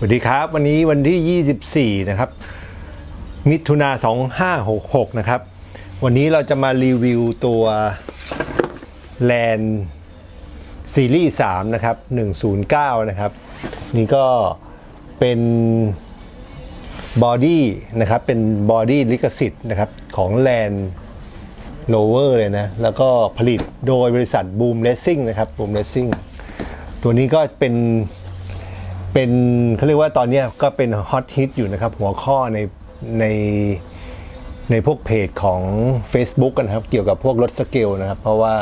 สวัสดีครับ วันนี้วันที่ 24 นะครับ มิถุนา2566 นะครับ วันนี้เราจะมารีวิวตัวแลนซีรีส์3นะครับ 109 นะครับ นี่ก็เป็นบอดี้นะครับ เป็นบอดี้ลิขสิทธิ์นะครับ ของแลนโ o เวอร์เลยนะ แล้วก็ผลิตโดยบริษัทบูมเลสซิ่งนะครับบูมเลสซิ่งตัวนี้ก็เป็น เป็นเขาเรียกว่าตอนนี้ก็เป็นฮอตฮิตอยู่นะครับ หัวข้อในในในพวกเพจของ Facebook กันครับ เกี่ยวกับพวกรถสเกลนะครับ เพราะว่า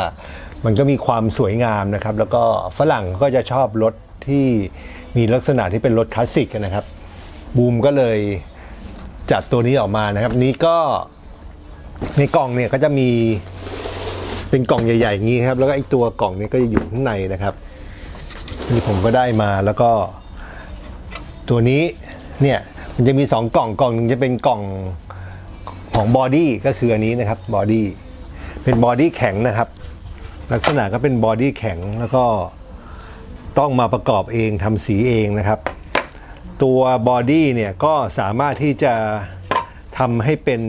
มันก็มีความสวยงามนะครับ แล้วก็ฝรั่งก็จะชอบรถที่มีลักษณะที่เป็นรถคลาสสิกนะครับบูมก็เลยจัดตัวนี้ออกมานะครับ นี้ก็ในกล่องเนี่ยก็จะมีเป็นกล่องใหญ่ๆอย่างนี้ครับ แล้วก็ไอตัวกล่องนี้ก็จะอยู่ข้างในนะครับนี่ผมก็ได้มาแล้วก็ ตัวนี้เนี่ยมันจะมี 2 กล่องกล่องหนึงจะเป็นกล่องของบอดี้ก็คืออันนี้นะครับบอดี้เป็นบอดี้แข็งนะครับ ลักษณะก็เป็นบอดี้แข็งแล้วก็ต้องมาประกอบเองทำสีเองนะครับ ตัวบอดี้เนี่ยก็สามารถที่จะทำให้เป็น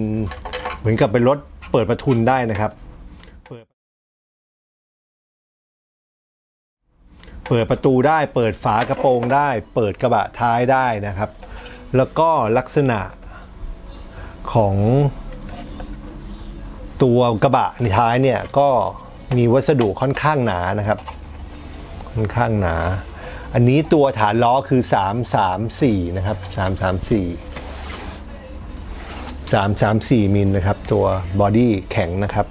เหมือนกับเป็นรถเปิดประทุนได้นะครับ เปิดประตูได้เปิดฝากระโปรงได้ เปิดกระบะท้ายได้นะครับ แล้วก็ลักษณะของตัวกระบะในท้ายเนี่ยก็มีวัสดุค่อนข้างหนานะครับค่อนข้างหนา อันนี้ตัวฐานล้อคือ 334 นะครับ 334 334 มิลนะครับ ตัวบอดี้แข็งนะครับ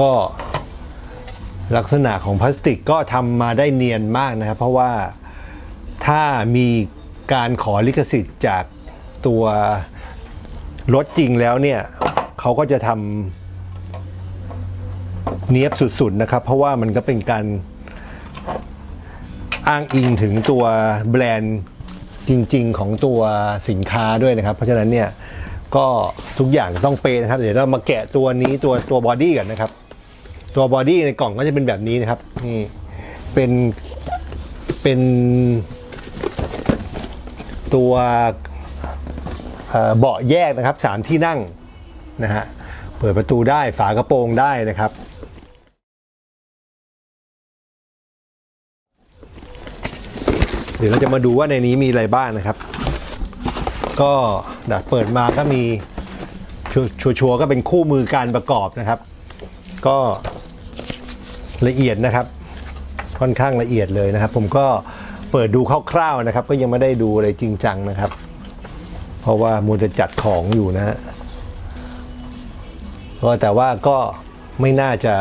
ก็ ลักษณะของพลาสติกก็ทำมาได้เนียนมากนะครับ เพราะว่าถ้ามีการขอลิขสิทธิ์จากตัวรถจริงแล้วเนี่ยเขาก็จะทำเนียบสุดๆนะครับ เพราะว่ามันก็เป็นการอ้างอิงถึงตัวแบรนด์จริง ๆ ของตัวสินค้าด้วยนะครับ เพราะฉะนั้นเนี่ยก็ทุกอย่างต้องเปย์นะครับ เดี๋ยวเรามาแกะตัวนี้ตัวตัวบอดี้กันนะครับ ตัวบอดี้ในกล่องก็จะเป็นแบบนี้นะครับนี่เป็นเป็นตัวเบาะแยกนะครับสามที่นั่งนะฮะเปิดประตูได้ฝากระโปรงได้นะครับ เดี๋ยวเราจะมาดูว่าในนี้มีอะไรบ้างนะครับ ก็ดัดเปิดมาก็มีชัวชัวร์ๆก็เป็นคู่มือการประกอบนะครับ ก็ ละเอียดนะครับ ค่อนข้างละเอียดเลยนะครับ ผมก็เปิดดูคร่าวๆนะครับ ก็ยังไม่ได้ดูอะไรจริงจังนะครับ เพราะว่ามูจะจัดของอยู่นะฮะก็แต่ว่าก็ไม่น่าจะ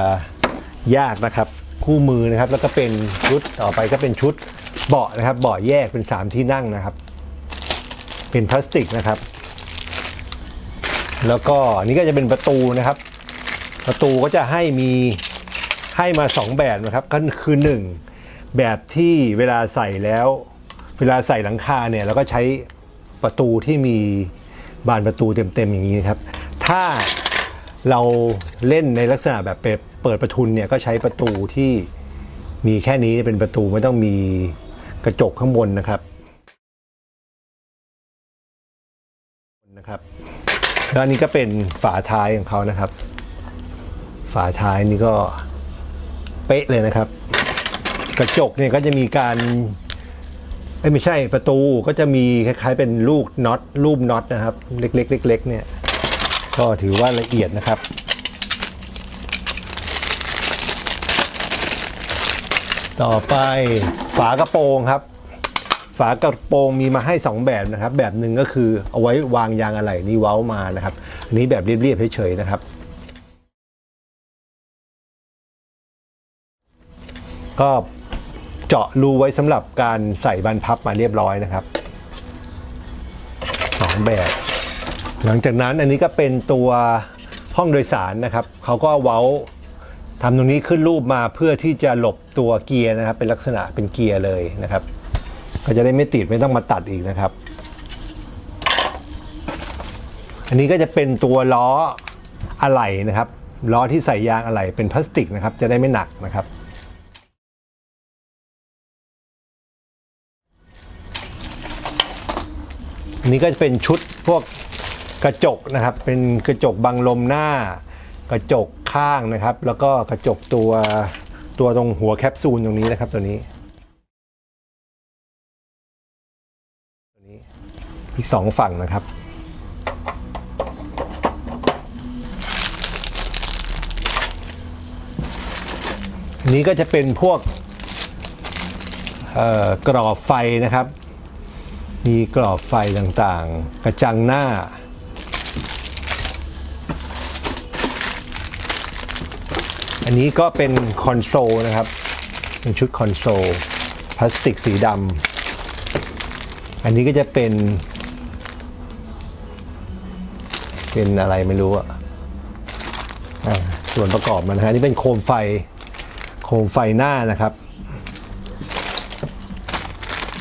ยากนะครับ คู่มือนะครับ แล้วก็เป็นชุดต่อไปก็เป็นชุดเบาะนะครับ เบาะแยกเป็นสามที่นั่งนะครับ เป็นพลาสติกนะครับ แล้วก็อันนี้ก็จะเป็นประตูนะครับ ประตูก็จะให้มี ให้มา 2 แบบนะครับก็คือ 1 แบบที่เวลาใส่แล้ว เวลาใส่หลังคาเนี่ยเราก็ใช้ประตูที่มีบานประตูเต็มๆอย่างนี้นะครับ ถ้าเราเล่นในลักษณะแบบเปิดประทุนเนี่ยก็ใช้ประตูที่มีแค่นี้เป็นประตูไม่ต้องมีกระจกข้างบนนะครับนะครับแล้วอันนี้ก็เป็นฝาท้ายของเขานะครับ ฝาท้ายนี่ก็ ป๊ะเลยนะครับ กระจกเนี่ยก็จะมีการเอ้ไม่ใช่ประตูก็จะมีคล้ายๆ เป็นลูกน็อตรูปน็อตนะครับ เล็กๆเล็กๆเนี่ยก็ถือว่าละเอียดนะครับต่อไปฝากระโปรงครับ ฝากระโปรงมีมาให้ 2 แบบนะครับ แบบหนึ่งก็คือเอาไว้วางยางอะไหล่นี่เว้ามานะครับอันนี้แบบเรียบๆเฉยๆนะครับ ก็เจาะรูไว้สำหรับการใส่บานพับมาเรียบร้อยนะครับสองแบบ หลังจากนั้นอันนี้ก็เป็นตัวห้องโดยสารนะครับเขาก็เว้าทำตรงนี้ขึ้นรูปมาเพื่อที่จะหลบตัวเกียร์นะครับ เป็นลักษณะเป็นเกียร์เลยนะครับ ก็จะได้ไม่ติดไม่ต้องมาตัดอีกนะครับ อันนี้ก็จะเป็นตัวล้ออะไหล่นะครับล้อที่ใส่ยางอะไหล่เป็นพลาสติกนะครับ จะได้ไม่หนักนะครับ นี่ก็จะเป็นชุดพวกกระจกนะครับ เป็นกระจกบังลมหน้า กระจกข้างนะครับ แล้วก็กระจกตัวตัวตรงหัวแคปซูลตรงนี้นะครับตัวนี้ตัวนี้อีกสองฝั่งนะครับนี้ก็จะเป็นพวกเอ่อกรอบไฟนะครับ มีกรอบไฟต่างๆ กระจังหน้า อันนี้ก็เป็นคอนโซลนะครับ เป็นชุดคอนโซลพลาสติกสีดำอันนี้ก็จะเป็น เป็นอะไรไม่รู้อะอะส่วนประกอบมันนะฮะนี่เป็นโคมไฟ โคมไฟหน้านะครับ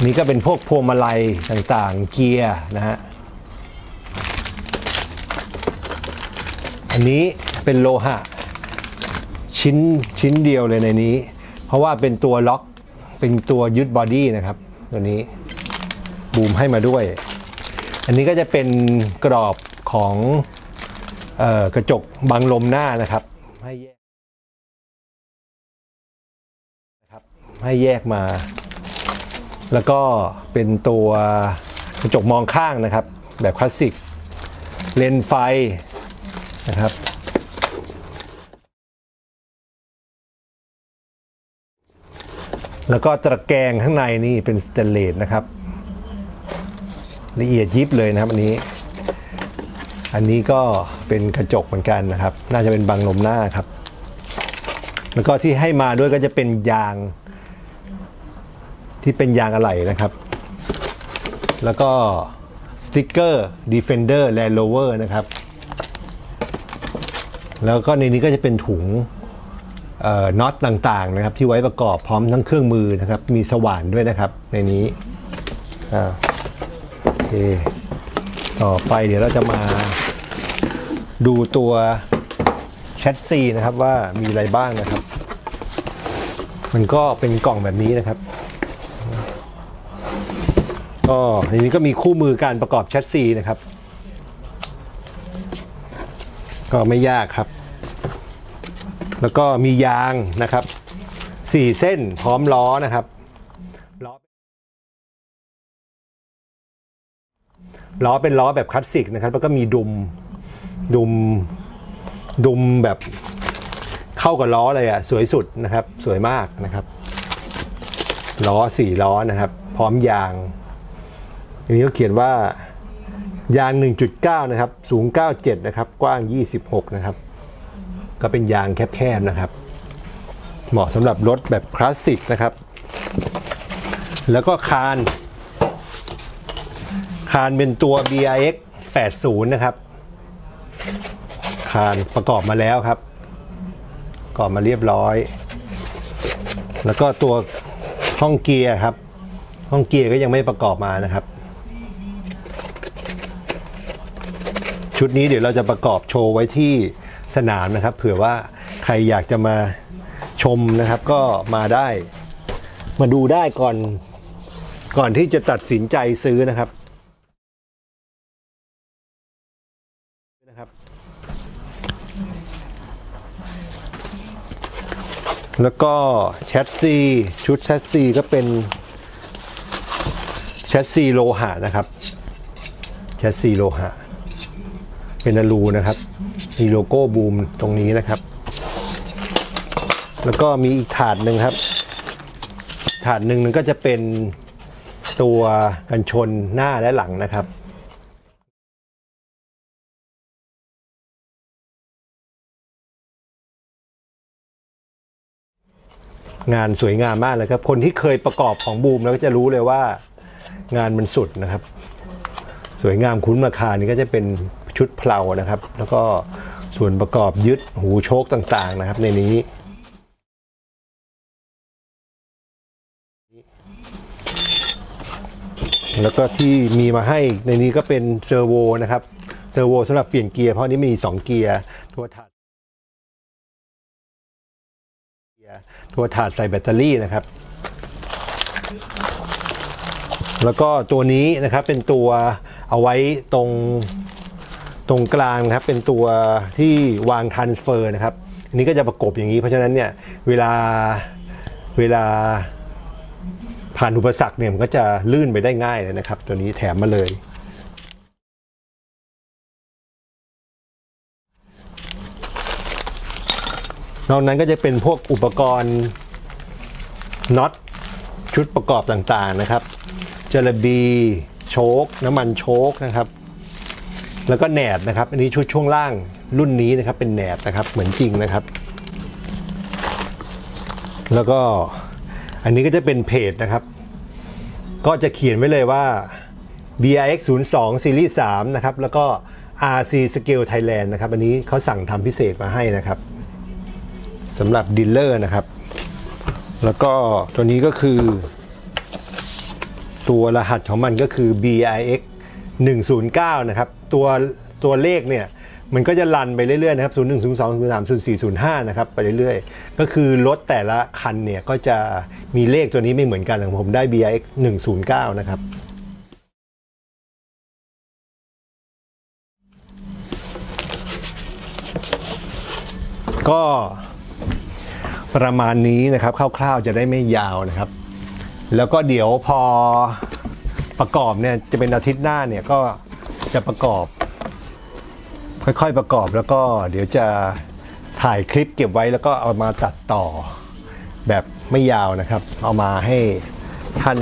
นี่ก็เป็นพวกพวงมาลัยต่างๆ เกียร์นะฮะ อันนี้เป็นโลหะ ชิ้นชิ้นเดียวเลยในนี้ เพราะว่าเป็นตัวล็อกเป็นตัวยึดบอดี้นะครับ ตัวนี้บูมให้มาด้วย อันนี้ก็จะเป็นกรอบของออกระจกบังลมหน้านะครับ ให้แยกนะครับให้แยกมา แล้วก็เป็นตัวกระจกมองข้างนะครับ แบบคลาสสิก เลนส์ไฟนะครับแล้วก็ตะแกรงข้างในนี่เป็นสเตนเลสนะครับ ละเอียดยิบเลยนะครับอันนี้ อันนี้ก็เป็นกระจกเหมือนกันนะครับ น่าจะเป็นบังลมหน้าครับ แล้วก็ที่ให้มาด้วยก็จะเป็นยาง ที่เป็นยางอะไหล่นะครับ แล้วก็สติกเกอร์ Defender Land Rover นะครับ แล้วก็ในนี้ก็จะเป็นถุงน็อตต่างๆนะครับ ที่ไว้ประกอบพร้อมทั้งเครื่องมือนะครับ มีสว่านด้วยนะครับ ในนี้โอเคต่อไปเดี๋ยวเราจะมาดูตัวแชทซีนะครับว่ามีอะไรบ้างนะครับ มันก็เป็นกล่องแบบนี้นะครับ ก็ในนี้ก็มีคู่มือการประกอบแชทซีนะครับ ก็ไม่ยากครับ แล้วก็มียางนะครับสี่เส้นพร้อมล้อนะครับล้อล้อเป็นล้อแบบคลาสสิกนะครับ แล้วก็มีดุมดุมดุมแบบเข้ากับล้อเลยอะสวยสุดนะครับ สวยมากนะครับ ล้อสี่ล้อนะครับ พร้อมยาง อันนี้ก็เขียนว่ายาง 1.9 นะครับ สูง 97 นะครับ กว้าง 26 นะครับ ก็เป็นยางแคบๆนะครับ เหมาะสำหรับรถแบบคลาสสิกนะครับ แล้วก็คาน คานเป็นตัว BRX 80 นะครับ คานประกอบมาแล้วครับ ประกอบมาเรียบร้อย แล้วก็ตัวห้องเกียร์ครับ ห้องเกียร์ก็ยังไม่ประกอบมานะครับ ชุดนี้เดี๋ยวเราจะประกอบโชว์ไว้ที่สนามนะครับ เผื่อว่าใครอยากจะมาชมนะครับก็มาได้ มาดูได้ก่อนก่อนที่จะตัดสินใจซื้อนะครับนะครับ แล้วก็แชสซีชุดแชสซีก็เป็นแชสซีโลหะนะครับแชสซีโลหะ เป็นอลูนะครับ มีโลโก้บูมตรงนี้นะครับ แล้วก็มีอีกถาดหนึ่งครับ ถาดหนึ่งนึงก็จะเป็นตัวกันชนหน้าและหลังนะครับงานสวยงามมากเลยครับ คนที่เคยประกอบของบูมแล้วก็จะรู้เลยว่า งานมันสุดนะครับ สวยงามคุ้นราคานี่ก็จะเป็น ชุดเพลานะครับ แล้วก็ส่วนประกอบยึดหูโชคต่างๆนะครับ ในนี้แล้วก็ที่มีมาให้ในนี้ก็เป็นเซอร์โวนะครับ เซอร์โวสำหรับเปลี่ยนเกียร์เพราะนี้มี 2 เกียร์ตัวถัดเกียร์ตัวถาดใส่แบตเตอรี่นะครับ แล้วก็ตัวนี้นะครับเป็นตัวเอาไว้ตรง ตรงกลางนะครับเป็นตัวที่วางทันสเฟอร์นะครับอันนี้ก็จะประกบอย่างนี้ เพราะฉะนั้นเนี่ยเวลาเวลาผ่านอุปสรรคเนี่ยมันก็จะลื่นไปได้ง่ายเลยนะครับ ตัวนี้แถมมาเลย นอกนั้นก็จะเป็นพวกอุปกรณ์น็อตชุดประกอบต่างๆนะครับเจลบีโชคน้ำมันโชคนะครับ แล้วก็แหนบนะครับ อันนี้ชุดช่วงล่างรุ่นนี้นะครับ เป็นแหนบนะครับ เหมือนจริงนะครับ แล้วก็อันนี้ก็จะเป็นเพจนะครับ ก็จะเขียนไว้เลยว่า BRX 02 Series 3นะครับ แล้วก็ RC Scale Thailand นะครับ อันนี้เขาสั่งทำพิเศษมาให้นะครับสำหรับดีลเลอร์นะครับ แล้วก็ตัวนี้ก็คือ ตัวรหัสของมันก็คือ BIX 109 นะครับ ตัวตัวเลขเนี่ยมันก็จะรันไปเรื่อยๆนะครับ 01 02 03 04 05 นะครับ ไปเรื่อยๆ ก็คือรถแต่ละคันเนี่ยก็จะมีเลขตัวนี้ไม่เหมือนกันของผมได้ BIX 109 นะครับ ก็ประมาณนี้นะครับคร่าวๆจะได้ไม่ยาวนะครับ แล้วก็เดี๋ยวพอประกอบเนี่ยจะเป็นอาทิตย์หน้าเนี่ยก็ จะประกอบ ค่อยๆประกอบแล้วก็เดี๋ยวจะถ่ายคลิปเก็บไว้แล้วก็เอามาตัดต่อแบบไม่ยาวนะครับ เอามาให้ท่าน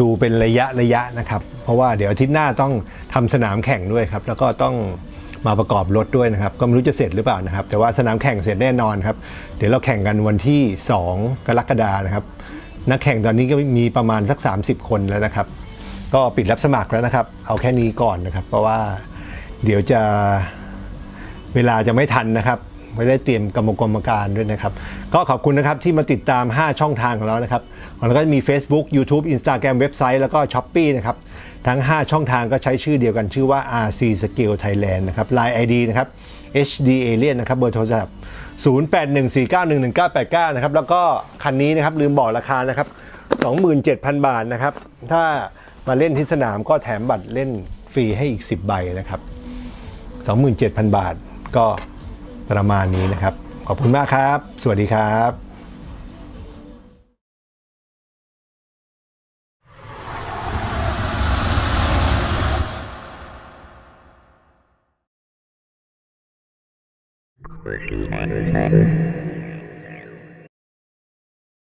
ดูเป็นระยะระยะนะครับ เพราะว่าเดี๋ยวอาทิตย์หน้าต้องทำสนามแข่งด้วยครับ แล้วก็ต้องมาประกอบรถด้วยนะครับ ก็ไม่รู้จะเสร็จหรือเปล่านะครับ แต่ว่าสนามแข่งเสร็จแน่นอนครับ เดี๋ยวเราแข่งกันวันที่ 2 กรกฎานะครับ นักแข่งตอนนี้ก็มีประมาณสัก 30 คนแล้วนะครับ ก็ปิดรับสมัครแล้วนะครับ เอาแค่นี้ก่อนนะครับ เพราะว่าเดี๋ยวจะเวลาจะไม่ทันนะครับ ไม่ได้เตรียมกรรมกรรมการด้วยนะครับ ก็ขอบคุณนะครับที่มาติดตาม 5 ช่องทางของเรานะครับแล้วก็มี Facebook YouTube Instagram เว็บไซต์แล้วก็ s h อ p e e นะครับ ทั้ง 5 ช่องทางก็ใช้ชื่อเดียวกันชื่อว่า RC Scale Thailand นะครับ Line ID นะครับ HD Alien นะครับ เบอร์โทรศัพท์ 0814911989 นะครับ แล้วก็คันนี้นะครับลืมบอกราคานะครับ 27,000 บาทนะครับ ถ้า มาเล่นที่สนามก็แถมบัตรเล่นฟรีให้อีก 10 ใบนะครับ 27,000 บาทก็ประมาณนี้นะครับ ขอบคุณมากครับ สวัสดีครับ Versus minor matter.